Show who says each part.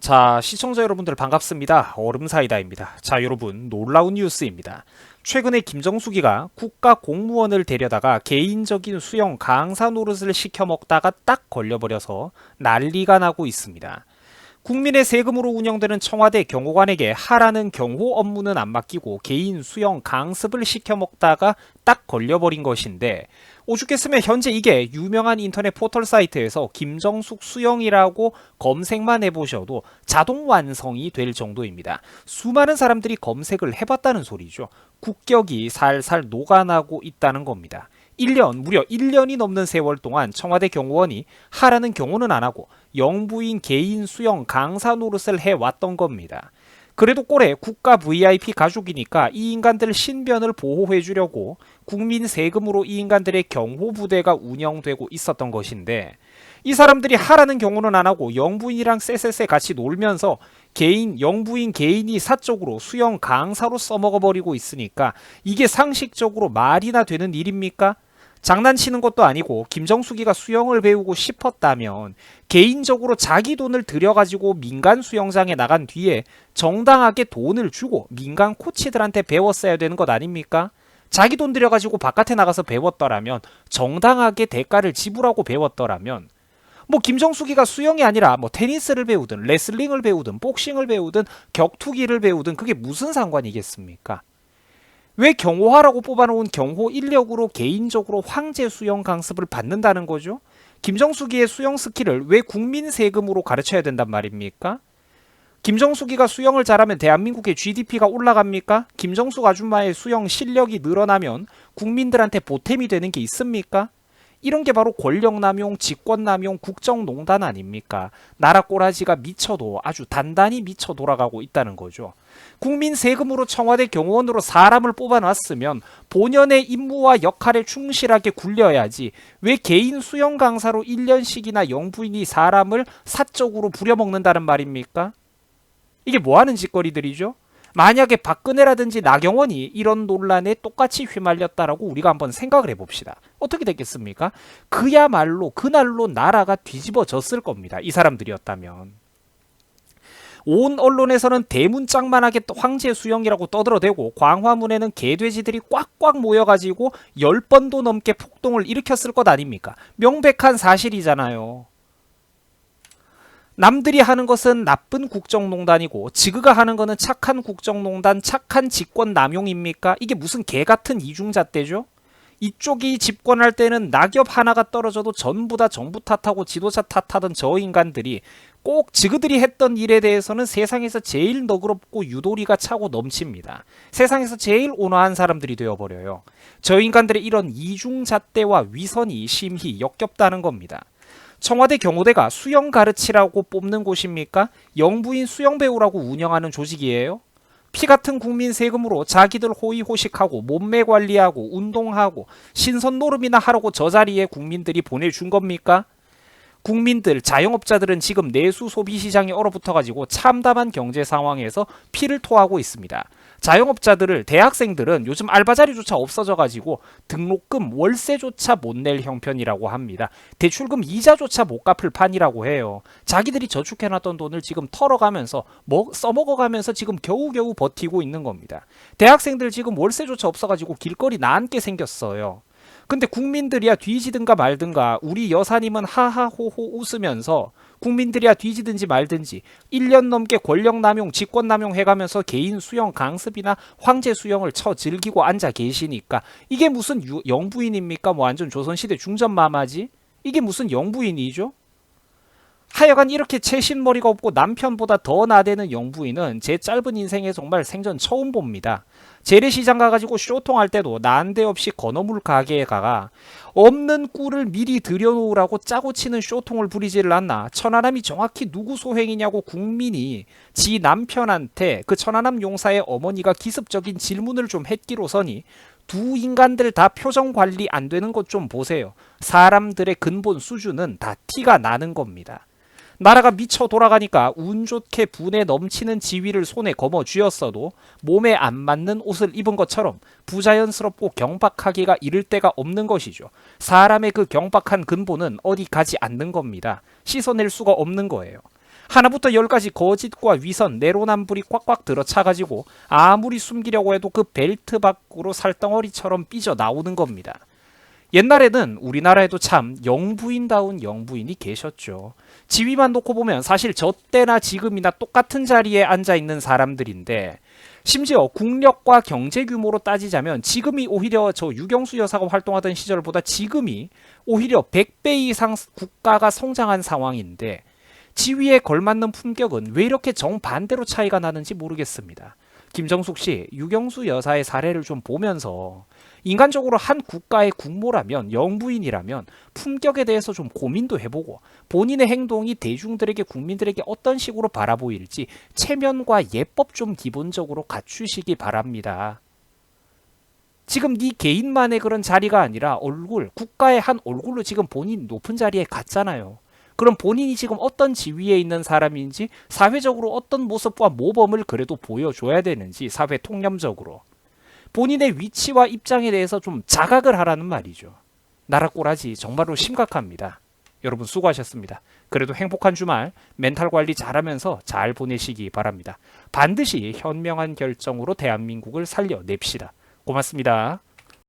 Speaker 1: 자, 시청자 여러분들 반갑습니다. 얼음사이다입니다. 자, 여러분, 놀라운 뉴스입니다. 최근에 김정숙이가 국가 공무원을 데려다가 개인적인 수영 강사 노릇을 시켜 먹다가 딱 걸려버려서 난리가 나고 있습니다. 국민의 세금으로 운영되는 청와대 경호관에게 하라는 경호 업무는 안 맡기고 개인 수영 강습을 시켜 먹다가 딱 걸려버린 것인데 오죽했으면 현재 이게 유명한 인터넷 포털 사이트에서 김정숙 수영이라고 검색만 해보셔도 자동 완성이 될 정도입니다. 수많은 사람들이 검색을 해봤다는 소리죠. 국격이 살살 녹아나고 있다는 겁니다. 1년, 무려 1년이 넘는 세월 동안 청와대 경호원이 하라는 경호는 안 하고 영부인 개인 수영 강사 노릇을 해왔던 겁니다. 그래도 꼴에 국가 VIP 가족이니까 이 인간들 신변을 보호해 주려고 국민 세금으로 이 인간들의 경호 부대가 운영되고 있었던 것인데 이 사람들이 하라는 경우는 안 하고 영부인이랑 쎄쎄쎄 같이 놀면서 개인 영부인 개인이 사적으로 수영 강사로 써먹어 버리고 있으니까 이게 상식적으로 말이나 되는 일입니까? 장난치는 것도 아니고 김정숙이가 수영을 배우고 싶었다면 개인적으로 자기 돈을 들여가지고 민간 수영장에 나간 뒤에 정당하게 돈을 주고 민간 코치들한테 배웠어야 되는 것 아닙니까? 자기 돈 들여가지고 바깥에 나가서 배웠더라면 정당하게 대가를 지불하고 배웠더라면 뭐 김정숙이가 수영이 아니라 뭐 테니스를 배우든 레슬링을 배우든 복싱을 배우든 격투기를 배우든 그게 무슨 상관이겠습니까? 왜 경호하라고 뽑아놓은 경호 인력으로 개인적으로 황제 수영 강습을 받는다는 거죠? 김정숙이의 수영 스킬을 왜 국민 세금으로 가르쳐야 된단 말입니까? 김정숙이가 수영을 잘하면 대한민국의 GDP가 올라갑니까? 김정숙 아줌마의 수영 실력이 늘어나면 국민들한테 보탬이 되는 게 있습니까? 이런 게 바로 권력남용, 직권남용, 국정농단 아닙니까? 나라 꼬라지가 미쳐도 아주 단단히 미쳐 돌아가고 있다는 거죠. 국민 세금으로 청와대 경호원으로 사람을 뽑아놨으면 본연의 임무와 역할에 충실하게 굴려야지 왜 개인 수영 강사로 1년씩이나 영부인이 사람을 사적으로 부려먹는다는 말입니까? 이게 뭐 하는 짓거리들이죠? 만약에 박근혜라든지 나경원이 이런 논란에 똑같이 휘말렸다라고 우리가 한번 생각을 해봅시다. 어떻게 됐겠습니까? 그야말로 그날로 나라가 뒤집어졌을 겁니다. 이 사람들이었다면. 온 언론에서는 대문짝만하게 황제 수영이라고 떠들어대고 광화문에는 개돼지들이 꽉꽉 모여가지고 10번도 넘게 폭동을 일으켰을 것 아닙니까? 명백한 사실이잖아요. 남들이 하는 것은 나쁜 국정농단이고 지그가 하는 것은 착한 국정농단, 착한 직권 남용입니까? 이게 무슨 개 같은 이중잣대죠? 이쪽이 집권할 때는 낙엽 하나가 떨어져도 전부 다 정부 탓하고 지도자 탓하던 저 인간들이 꼭 지그들이 했던 일에 대해서는 세상에서 제일 너그럽고 유도리가 차고 넘칩니다. 세상에서 제일 온화한 사람들이 되어버려요. 저 인간들의 이런 이중잣대와 위선이 심히 역겹다는 겁니다. 청와대 경호대가 수영 가르치라고 뽑는 곳입니까? 영부인 수영 배우라고 운영하는 조직이에요? 피 같은 국민 세금으로 자기들 호의 호식하고 몸매 관리하고 운동하고 신선 노름이나 하라고 저 자리에 국민들이 보내준 겁니까? 국민들, 자영업자들은 지금 내수 소비 시장에 얼어붙어 가지고 참담한 경제 상황에서 피를 토하고 있습니다. 자영업자들을 대학생들은 요즘 알바 자리조차 없어져 가지고 등록금 월세조차 못 낼 형편이라고 합니다. 대출금 이자조차 못 갚을 판이라고 해요. 자기들이 저축해 놨던 돈을 지금 털어가면서 먹, 써먹어 가면서 지금 겨우겨우 버티고 있는 겁니다. 대학생들 지금 월세조차 없어 가지고 길거리 나앉게 생겼어요. 근데 국민들이야 뒤지든가 말든가 우리 여사님은 하하호호 웃으면서 국민들이야 뒤지든지 말든지 1년 넘게 권력 남용, 직권 남용 해가면서 개인 수영 강습이나 황제 수영을 쳐 즐기고 앉아 계시니까 이게 무슨 유, 영부인입니까? 뭐 완전 조선시대 중전마마지? 이게 무슨 영부인이죠? 하여간 이렇게 채신머리가 없고 남편보다 더 나대는 영부인은 제 짧은 인생에 정말 생전 처음 봅니다. 재래시장 가가지고 쇼통할 때도 난데없이 건어물 가게에 가가 없는 꿀을 미리 들여놓으라고 짜고 치는 쇼통을 부리지를 않나 천하남이 정확히 누구 소행이냐고 국민이 지 남편한테 그 천하남 용사의 어머니가 기습적인 질문을 좀 했기로서니 두 인간들 다 표정 관리 안 되는 것 좀 보세요. 사람들의 근본 수준은 다 티가 나는 겁니다. 나라가 미쳐 돌아가니까 운 좋게 분에 넘치는 지위를 손에 거머 쥐었어도 몸에 안 맞는 옷을 입은 것처럼 부자연스럽고 경박하기가 이를 데가 없는 것이죠. 사람의 그 경박한 근본은 어디 가지 않는 겁니다. 씻어낼 수가 없는 거예요. 하나부터 열까지 거짓과 위선, 내로남불이 꽉꽉 들어차가지고 아무리 숨기려고 해도 그 벨트 밖으로 살덩어리처럼 삐져 나오는 겁니다. 옛날에는 우리나라에도 참 영부인다운 영부인이 계셨죠. 지위만 놓고 보면 사실 저 때나 지금이나 똑같은 자리에 앉아 있는 사람들인데 심지어 국력과 경제 규모로 따지자면 지금이 오히려 저 유경수 여사가 활동하던 시절보다 지금이 오히려 100배 이상 국가가 성장한 상황인데 지위에 걸맞는 품격은 왜 이렇게 정반대로 차이가 나는지 모르겠습니다. 김정숙 씨, 유경수 여사의 사례를 좀 보면서 인간적으로 한 국가의 국모라면 영부인이라면 품격에 대해서 좀 고민도 해보고 본인의 행동이 대중들에게 국민들에게 어떤 식으로 바라보일지 체면과 예법 좀 기본적으로 갖추시기 바랍니다. 지금 네 개인만의 그런 자리가 아니라 얼굴, 국가의 한 얼굴로 지금 본인 높은 자리에 갔잖아요. 그럼 본인이 지금 어떤 지위에 있는 사람인지 사회적으로 어떤 모습과 모범을 그래도 보여줘야 되는지 사회 통념적으로 본인의 위치와 입장에 대해서 좀 자각을 하라는 말이죠. 나라 꼬라지 정말로 심각합니다. 여러분 수고하셨습니다. 그래도 행복한 주말 멘탈 관리 잘하면서 잘 보내시기 바랍니다. 반드시 현명한 결정으로 대한민국을 살려냅시다. 고맙습니다.